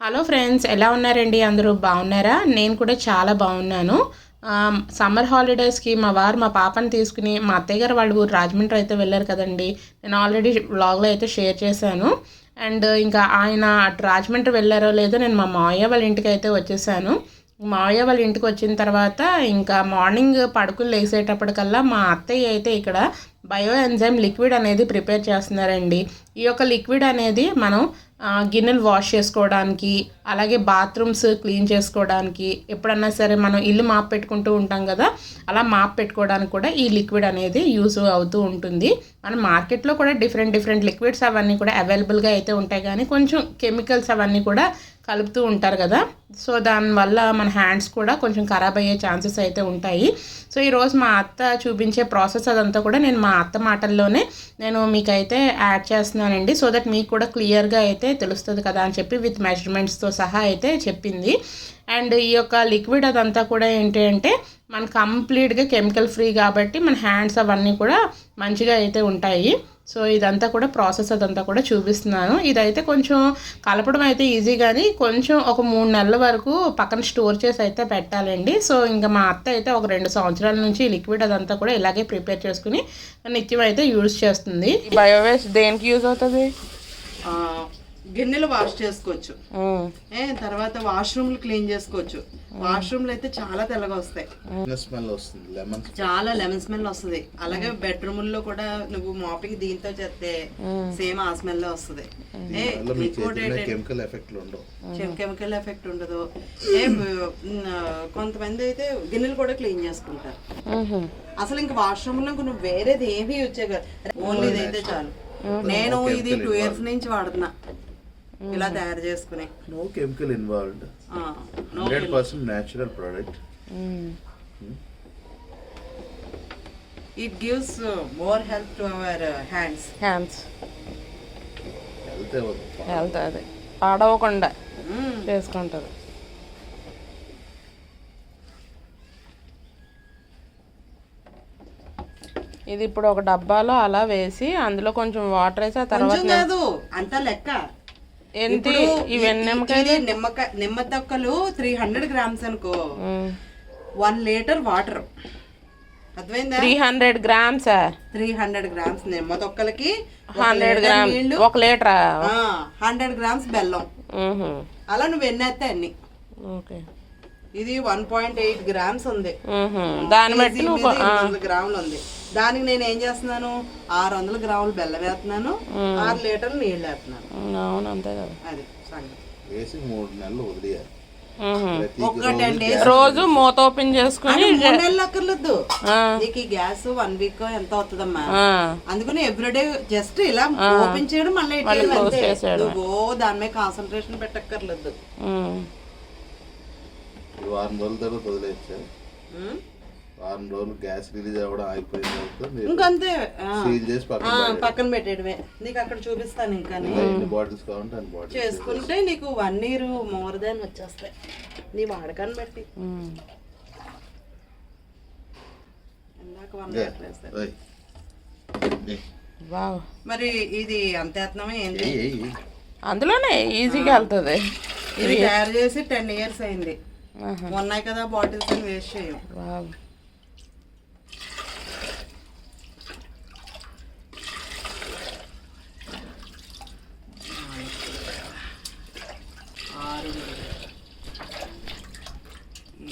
Hello friends ఎలా ఉన్నారండి? అందరూ బాగున్నారా? నేను కూడా చాలా బాగున్నాను. సమ్మర్ హాలిడేస్కి మా వారు మా పాపని తీసుకుని మా అత్తయ్య గారు వాళ్ళు ఊరు రాజమండ్రి అయితే వెళ్ళారు కదండి. నేను ఆల్రెడీ వ్లాగ్లో అయితే షేర్ చేశాను. అండ్ ఇంకా ఆయన అటు రాజమండ్రి వెళ్ళారో లేదో నేను మా మావయ్య వాళ్ళ ఇంటికి అయితే వచ్చేసాను. మావయ్య వాళ్ళ ఇంటికి వచ్చిన తర్వాత ఇంకా మార్నింగ్ పడుకులు లేసేటప్పటికల్లా మా అత్తయ్య అయితే ఇక్కడ బయో ఎంజైమ్ లిక్విడ్ అనేది ప్రిపేర్ చేస్తున్నారండి. ఈ యొక్క లిక్విడ్ అనేది మనం గిన్నెలు వాష్ చేసుకోవడానికి అలాగే బాత్రూమ్స్ క్లీన్ చేసుకోవడానికి ఎప్పుడన్నా సరే మనం ఇల్లు మాప్ పెట్టుకుంటూ ఉంటాం కదా అలా మాప్ పెట్టుకోవడానికి కూడా ఈ లిక్విడ్ అనేది యూజ్ అవుతూ ఉంటుంది. మన మార్కెట్లో కూడా డిఫరెంట్ డిఫరెంట్ లిక్విడ్స్ అవన్నీ కూడా అవైలబుల్గా అయితే ఉంటాయి. కానీ కొంచెం కెమికల్స్ అవన్నీ కూడా కలుపుతూ ఉంటారు కదా. సో దానివల్ల మన హ్యాండ్స్ కూడా కొంచెం ఖరాబ్ అయ్యే ఛాన్సెస్ అయితే ఉంటాయి. సో ఈరోజు మా అత్త చూపించే ప్రాసెస్ అదంతా కూడా నేను మా అత్త మాటల్లోనే నేను మీకైతే యాడ్ చేస్తున్నానండి. సో దట్ మీకు కూడా క్లియర్గా అయితే తెలుస్తుంది కదా అని చెప్పి విత్ మెజర్మెంట్స్తో సహా అయితే చెప్పింది. అండ్ ఈ యొక్క లిక్విడ్ అదంతా కూడా ఏంటి అంటే మన కంప్లీట్గా కెమికల్ ఫ్రీ కాబట్టి మన హ్యాండ్స్ అవన్నీ కూడా మంచిగా అయితే ఉంటాయి. సో ఇదంతా కూడా ప్రాసెస్ అదంతా కూడా చూపిస్తున్నాను. ఇదైతే కొంచెం కలపడం అయితే ఈజీ కానీ కొంచెం ఒక మూడు నెలల వరకు పక్కన స్టోర్ చేసి అయితే పెట్టాలండి. సో ఇంకా మా అత్త అయితే ఒక రెండు సంవత్సరాల నుంచి ఈ లిక్విడ్ అదంతా కూడా ఇలాగే ప్రిపేర్ చేసుకుని నిత్యం అయితే యూజ్ చేస్తుంది. బయోవేస్ట్ దేనికి యూజ్ అవుతుంది? ఆ, గిన్నెలు వాష్ చేసుకోవచ్చు. ఏ తర్వాత వాష్రూమ్లు క్లీన్ చేసుకోవచ్చు. వాష్రూమ్లు అయితే చాలా తెల్లగా వస్తాయి. స్మెల్ వస్తుంది లెమన్ చాలా లెమన్ స్మెల్ వస్తుంది. అలాగే బెడ్రూమ్లో కూడా నువ్వు మాపింగ్ దీంతో చేస్తే సేమ్ ఆ స్మెల్ వస్తుంది. ఇంకోటి చేతిలో కెమికల్ ఉండవు. కెమికల్ ఎఫెక్ట్ ఉండదు. ఏ కొంతమంది అయితే గిన్నెలు కూడా క్లీన్ చేసుకుంటారు. అసలు ఇంక వాష్రూమ్లో ఇంక నువ్వు వేరేది ఏమీ యూజ్ చేయగలరు ఓన్లీ ఇదైతే చాలు. నేను ఇది టూ ఇయర్స్ నుంచి వాడుతున్నా. ఇలా తయారు చేసుకుని. No chemical involved hundred percent natural product it gives more help to our hands hands health అది. పాడవకుండా చేసుకుంటుంది. ఇది ఇప్పుడు ఒక డబ్బాలో అలా వేసి అందులో కొంచెం వాటర్ వేసి ఆ తర్వాత అంతా లెక్క. ఏంటి? ఇవన్నీ నిమ్మకాయలు నిమ్మకాయ నిమ్మ తొక్కలు త్రీ హండ్రెడ్ గ్రామ్స్ అనుకో. వన్ లీటర్ వాటర్ అర్థమైందా? Three hundred grams three hundred grams నిమ్మ తొక్కలకి. హండ్రెడ్ గ్రామ్ నీళ్ళు. ఒక లీటరా? హండ్రెడ్ గ్రామ్స్ బెల్లం. అలా నువ్వు ఎన్ని అన్ని? ఓకే. ఇది వన్ పాయింట్ ఎయిట్ గ్రామ్స్ ఉంది. దాన్ని బట్టి గ్రాములు ఉంది. దానికి నేను ఏం చేస్తున్నాను? ఆరు వందల గ్రాములు బెల్లం వేస్తున్నాను. ఆరు లీటర్లు నీళ్ళు వేస్తున్నాను. అవును అంతే కదా. అది సంగతి. వేసి మూడు నెలలు వదిలేయాలి. రోజు మూత ఓపెన్ చేసుకుని మూడు నెలలు అక్కర్లేదు. నీకు ఈ గ్యాస్ వన్ వీక్ ఎంత అవుతుందమ్మా? అందుకని ఎవ్రీడే జస్ట్ ఇలా ఓపెన్ చేయడం మళ్ళీ నువ్వు ఓ దాని మీద కాన్సన్ట్రేషన్ పెట్టక్కర్లేదు. వారం రోజుల తర్వాత వదిలేయచ్చా? వారం రోజులు గ్యాస్ రిలీజ్ అవ్వడం అయిపోయిన తర్వాత ఇంకంతే. ఆ. సీల్ చేసి పక్కన. పక్కన పెట్టేయడమే. నీకు అక్కడ చూపిస్తాను ఇంకా ఇంకా ఎన్ని బాటిల్స్ కావాలంటే అన్ని బాటిల్స్ చేసుకుంటే నీకు వన్ ఇయర్ మోర్ దాన్ వచ్చేస్తాయి. నీ వాడకాన్ని బట్టి. ఇందాక వన్ వావ్. మరి ఇది అంత యత్నమే ఏంటి. అందులోనే ఈజీగా వెళ్తుంది. ఇది తయారు చేసి టెన్ ఇయర్స్ అయింది. ఆహా, ఉన్నాయి కదా బాటిల్స్ అని వేస్ట్ చేయం. వావ్ ఆరు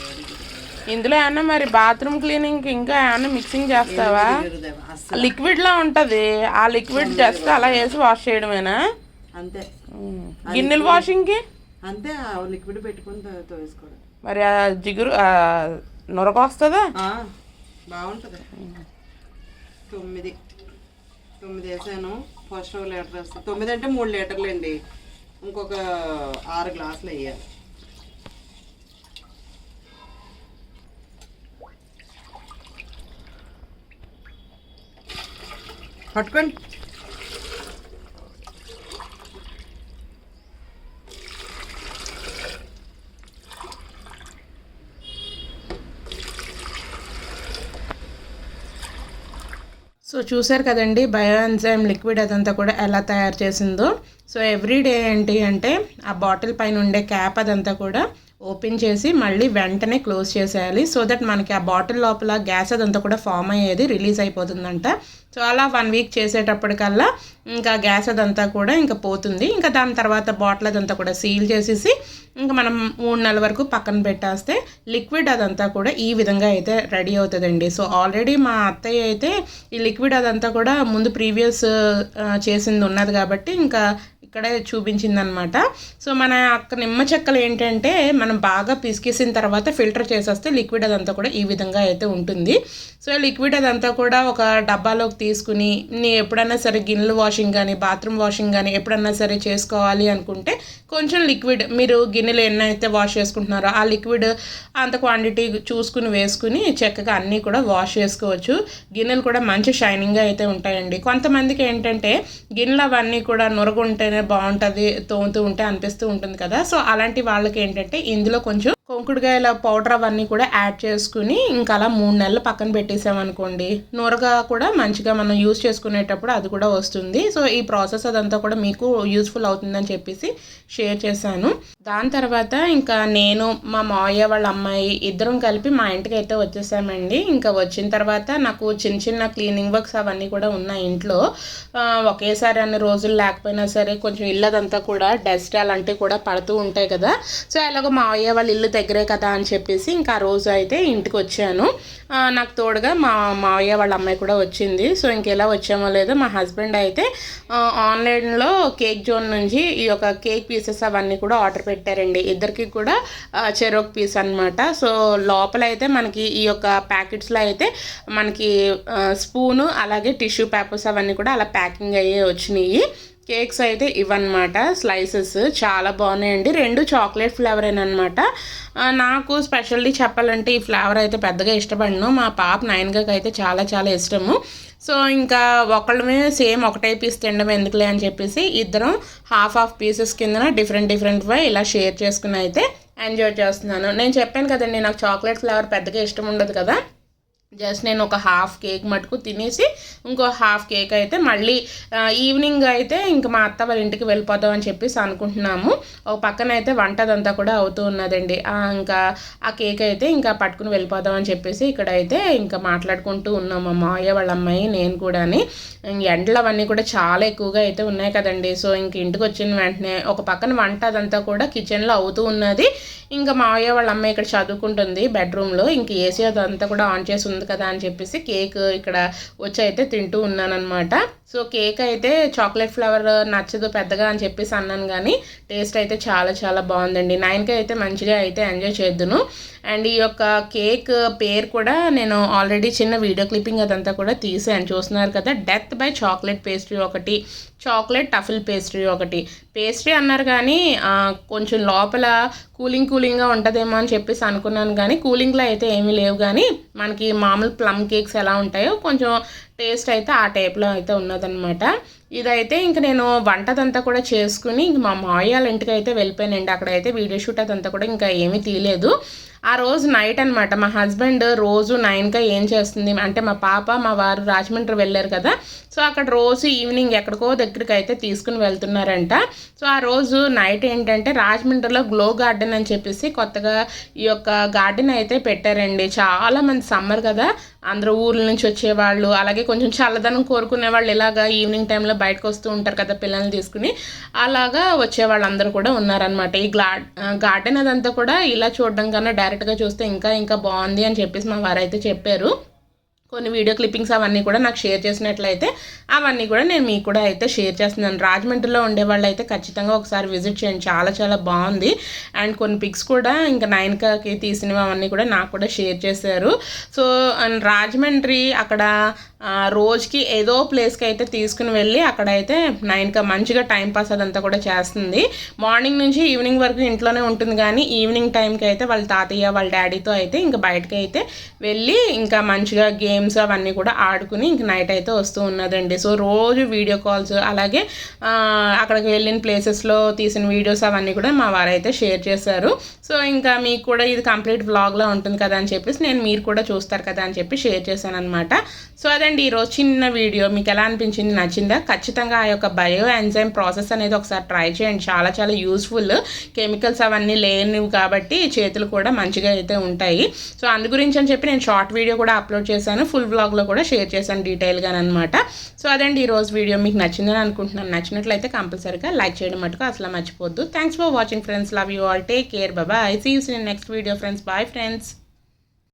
ఏడు ఇందులో ఏమన్నా మరి బాత్రూమ్ క్లీనింగ్ ఇంకా ఏమన్నా మిక్సింగ్ చేస్తావా? ఎనిమిది అస్సలు. లిక్విడ్ లా ఉంటది. ఆ లిక్విడ్ జస్ట్ అలా వేసి వాష్ చేయడమేనా? అంతే. గిన్నెల వాషింగ్కి అంతే లిక్విడ్ పెట్టుకుని మరి ఆ జిగురు నొరక వస్తుందా బాగుంటుంది. తొమ్మిది. తొమ్మిది వేసాను. ఫస్ట్ లీటర్ తొమ్మిది అంటే మూడు లీటర్లు అండి ఇంకొక ఆరు గ్లాసులు వేయాలి. పట్టుకోండి. సో చూసారు కదండి బయోఎన్జైమ్ లిక్విడ్ అదంతా కూడా ఎలా తయారు చేసిందో. సో ఎవ్రీడే ఏంటి అంటే ఆ బాటిల్ పైన ఉండే క్యాప్ అదంతా కూడా ఓపెన్ చేసి మళ్ళీ వెంటనే క్లోజ్ చేసేయాలి. సో దట్ మనకి ఆ బాటిల్ లోపల గ్యాస్ అదంతా కూడా ఫామ్ అయ్యేది రిలీజ్ అయిపోతుందంట. సో అలా వన్ వీక్ చేసేటప్పటికల్లా ఇంకా గ్యాస్ అదంతా కూడా ఇంకా పోతుంది. ఇంకా దాని తర్వాత బాటిల్ అదంతా కూడా సీల్ చేసేసి ఇంకా మనం మూడు నెలల వరకు పక్కన పెట్టేస్తే లిక్విడ్ అదంతా కూడా ఈ విధంగా అయితే రెడీ అవుతుందండి. సో ఆల్రెడీ మా అత్తయ్య అయితే ఈ లిక్విడ్ అదంతా కూడా ముందు ప్రీవియస్ చేసింది ఉన్నది కాబట్టి ఇంకా ఇక్కడే చూపించిందనమాట. సో మన అక్క నిమ్మ చెక్కలు ఏంటంటే మనం బాగా పిసికేసిన తర్వాత ఫిల్టర్ చేసేస్తే లిక్విడ్ అదంతా కూడా ఈ విధంగా అయితే ఉంటుంది. సో లిక్విడ్ అదంతా కూడా ఒక డబ్బాలోకి తీసుకుని నీ ఎప్పుడన్నా సరే గిన్నెలు వాషింగ్ కానీ బాత్రూమ్ వాషింగ్ కానీ ఎప్పుడన్నా సరే చేసుకోవాలి అనుకుంటే కొంచెం లిక్విడ్ మీరు గిన్నెలు ఎన్నైతే వాష్ చేసుకుంటున్నారో ఆ లిక్విడ్ అంత క్వాంటిటీ చూసుకుని వేసుకుని చక్కగా అన్నీ కూడా వాష్ చేసుకోవచ్చు. గిన్నెలు కూడా మంచి షైనింగ్గా అయితే ఉంటాయండి. కొంతమందికి ఏంటంటే గిన్నెలు అవన్నీ కూడా నురగుంటేనే బాగుంటుంది తోముతూ ఉంటే అనిపిస్తూ ఉంటుంది కదా. సో అలాంటి వాళ్ళకి ఏంటంటే ఇందులో కొంచెం కొంకుడుగాయల పౌడర్ అవన్నీ కూడా యాడ్ చేసుకుని ఇంకా అలా మూడు నెలలు పక్కన పెట్టేసామనుకోండి. నూరగా కూడా మంచిగా మనం యూస్ చేసుకునేటప్పుడు అది కూడా వస్తుంది. సో ఈ ప్రాసెస్ అదంతా కూడా మీకు యూస్ఫుల్ అవుతుందని చెప్పేసి షేర్ చేశాను. దాని తర్వాత ఇంకా నేను మా మావయ్య వాళ్ళ అమ్మాయి ఇద్దరం కలిపి మా ఇంటికి అయితే వచ్చేసామండి. ఇంకా వచ్చిన తర్వాత నాకు చిన్న చిన్న క్లీనింగ్ వర్క్స్ అవన్నీ కూడా ఉన్నాయి ఇంట్లో. ఒకేసారి అన్ని రోజులు లేకపోయినా సరే కొంచెం ఇల్లదంతా కూడా డస్ట్ అలాంటివి కూడా పడుతూ ఉంటాయి కదా. సో అలాగ మావయ్య వాళ్ళ ఇల్లు దగ్గరే కదా అని చెప్పేసి ఇంకా ఆ రోజు అయితే ఇంటికి వచ్చాను. నాకు తోడుగా మా మావయ్య వాళ్ళ అమ్మాయి కూడా వచ్చింది. సో ఇంకెలా వచ్చామో లేదో మా హస్బెండ్ అయితే ఆన్లైన్లో కేక్ జోన్ నుంచి ఈ యొక్క కేక్ పీసెస్ అవన్నీ కూడా ఆర్డర్ పెట్టారండి. ఇద్దరికి కూడా చెరోక్ పీస్ అన్నమాట. సో లోపల అయితే మనకి ఈ యొక్క ప్యాకెట్స్లో అయితే మనకి స్పూను అలాగే టిష్యూ పేపర్స్ అవన్నీ కూడా అలా ప్యాకింగ్ అయ్యే వచ్చినాయి. కేక్స్ అయితే ఇవన్నమాట స్లైసెస్ చాలా బాగున్నాయండి. రెండు చాక్లెట్ ఫ్లేవర్ అనమాట నాకు స్పెషల్లీ చెప్పాలంటే ఈ ఫ్లేవర్ అయితే పెద్దగా ఇష్టపడను. మా పాప నైన్గాకి అయితే చాలా చాలా ఇష్టము. సో ఇంకా ఒకళ్ళమే సేమ్ ఒకటే పీస్ తినడం ఎందుకులే అని చెప్పేసి ఇద్దరం హాఫ్ హాఫ్ పీసెస్ కిందన డిఫరెంట్ డిఫరెంట్గా ఇలా షేర్ చేసుకుని అయితే ఎంజాయ్ చేస్తున్నాను. నేను చెప్పాను కదండి నాకు చాక్లెట్ ఫ్లేవర్ పెద్దగా ఇష్టం ఉండదు కదా. జస్ట్ నేను ఒక హాఫ్ కేక్ మటుకు తినేసి ఇంకో హాఫ్ కేక్ అయితే మళ్ళీ ఈవినింగ్ అయితే ఇంకా మా అత్త వాళ్ళ ఇంటికి వెళ్ళిపోదాం అని చెప్పేసి అనుకుంటున్నాము. ఒక పక్కన అయితే వంటదంతా కూడా అవుతూ ఉన్నదండి. ఇంకా ఆ కేక్ అయితే ఇంకా పట్టుకుని వెళ్ళిపోదాం అని చెప్పేసి ఇక్కడ అయితే ఇంకా మాట్లాడుకుంటూ ఉన్నాము. మా మావయ్య వాళ్ళ అమ్మాయి నేను కూడాని. ఎండలు అవన్నీ కూడా చాలా ఎక్కువగా అయితే ఉన్నాయి కదండి. సో ఇంక ఇంటికి వచ్చిన వెంటనే ఒక పక్కన వంట అదంతా కూడా కిచెన్లో అవుతూ ఉన్నది. ఇంకా మావయ్య వాళ్ళ అమ్మాయి ఇక్కడ చదువుకుంటుంది బెడ్రూమ్లో. ఇంక ఏసీ అదంతా కూడా ఆన్ చేసి వస్తుంది కదా అని చెప్పేసి కేక్ ఇక్కడ వచ్చి అయితే తింటూ ఉన్నానమాట సో కేక్ అయితే చాక్లెట్ ఫ్లేవర్ నచ్చదు పెద్దగా అని చెప్పేసి అన్నాను కానీ టేస్ట్ అయితే చాలా చాలా బాగుందండి. నైన్కి అయితే మంచిగా అయితే ఎంజాయ్ చేద్దును. అండ్ ఈ యొక్క కేక్ పేరు కూడా నేను ఆల్రెడీ చిన్న వీడియో క్లిప్పింగ్ అదంతా కూడా తీసాను. చూస్తున్నారు కదా డెత్ బై చాక్లెట్ పేస్ట్రీ ఒకటి. చాక్లెట్ టఫిల్ పేస్ట్రీ ఒకటి. పేస్ట్రీ అన్నారు కానీ కొంచెం లోపల కూలింగ్ కూలింగ్గా ఉంటుందేమో అని చెప్పేసి అనుకున్నాను కానీ కూలింగ్లో అయితే ఏమీ లేవు కానీ మనకి మామూలు ప్లమ్ కేక్స్ ఎలా ఉంటాయో కొంచెం టేస్ట్ అయితే ఆ టైప్లో అయితే ఉన్నదన్నమాట. ఇదైతే ఇంక నేను వంటదంతా కూడా చేసుకుని ఇంక మా మాయాల వాళ్ళ ఇంటికి అయితే వెళ్ళిపోయానండి. అక్కడైతే వీడియో షూట్ అదంతా కూడా ఇంకా ఏమీ తీయలేదు. ఆ రోజు నైట్ అనమాట మా హస్బెండ్ రోజు నైన్గా ఏం చేస్తుంది? అంటే మా పాప మా వారు రాజమండ్రి వెళ్ళారు కదా. సో అక్కడ రోజు ఈవినింగ్ ఎక్కడికో దగ్గరికి అయితే తీసుకుని వెళ్తున్నారంట. సో ఆ రోజు నైట్ ఏంటంటే రాజమండ్రిలో గ్లో గార్డెన్ అని చెప్పేసి కొత్తగా ఈ యొక్క గార్డెన్ అయితే పెట్టారండి. చాలా మంది సమ్మర్ కదా. అందరూ ఊర్ల నుంచి వచ్చేవాళ్ళు అలాగే కొంచెం చల్లదనం కోరుకునే వాళ్ళు ఇలాగా ఈవినింగ్ టైంలో బయటకు వస్తూ ఉంటారు కదా పిల్లల్ని తీసుకుని అలాగా వచ్చే వాళ్ళందరూ కూడా ఉన్నారనమాట ఈ గ్లా గార్డెన్ అదంతా కూడా ఇలా చూడడం కన్నా డైరెక్ట్గా చూస్తే ఇంకా ఇంకా బాగుంది అని చెప్పేసి మా వారైతే చెప్పారు. కొన్ని వీడియో క్లిప్పింగ్స్ అవన్నీ కూడా నాకు షేర్ చేసినట్లయితే అవన్నీ కూడా నేను మీకు కూడా అయితే షేర్ చేస్తున్నాను. రాజమండ్రిలో ఉండే వాళ్ళు అయితే ఖచ్చితంగా ఒకసారి విజిట్ చేయండి. చాలా చాలా బాగుంది. అండ్ కొన్ని పిక్స్ కూడా ఇంకా నైన్కాకి తీసినవి అవన్నీ కూడా నాకు కూడా షేర్ చేశారు. సో అండ్ రాజమండ్రి అక్కడ రోజుకి ఏదో ప్లేస్కి అయితే తీసుకుని వెళ్ళి అక్కడైతే నైన్కా మంచిగా టైం పాస్ అదంతా కూడా చేస్తుంది. మార్నింగ్ నుంచి ఈవినింగ్ వరకు ఇంట్లోనే ఉంటుంది కానీ ఈవినింగ్ టైంకి అయితే వాళ్ళ తాతయ్య వాళ్ళ డాడీతో అయితే ఇంకా బయటకి అయితే వెళ్ళి ఇంకా మంచిగా గేమ్ గేమ్స్ అవన్నీ కూడా ఆడుకుని ఇంక నైట్ అయితే వస్తూ ఉన్నదండి. సో రోజు వీడియో కాల్స్ అలాగే అక్కడికి వెళ్ళిన ప్లేసెస్లో తీసిన వీడియోస్ అవన్నీ కూడా మా వారైతే షేర్ చేశారు. సో ఇంకా మీకు కూడా ఇది కంప్లీట్ వ్లాగ్లో ఉంటుంది కదా అని చెప్పేసి నేను మీరు కూడా చూస్తారు కదా అని చెప్పి షేర్ చేశాను అనమాట సో అదండి అదండి ఈరోజు చిన్న వీడియో మీకు ఎలా అనిపించింది? నచ్చిందా? ఖచ్చితంగా ఆ యొక్క బయో ఎంజైమ్ ప్రాసెస్ అనేది ఒకసారి ట్రై చేయండి. చాలా చాలా యూస్ఫుల్ కెమికల్స్ అవన్నీ లేనివి కాబట్టి చేతులు కూడా మంచిగా అయితే ఉంటాయి. సో అందు గురించి అని చెప్పి నేను షార్ట్ వీడియో కూడా అప్లోడ్ చేశాను. ఫుల్ వ్లాగ్లో కూడా షేర్ చేశాను డీటెయిల్గా అనమాట సో అదండి ఈరోజు వీడియో మీకు నచ్చిందని అనుకుంటున్నాను. నచ్చినట్లయితే కంపల్సరీగా లైక్ చేయడం మటుకు అసలు మర్చిపోద్దు thanks for watching friends love you all take care bye see you in next video friends bye friends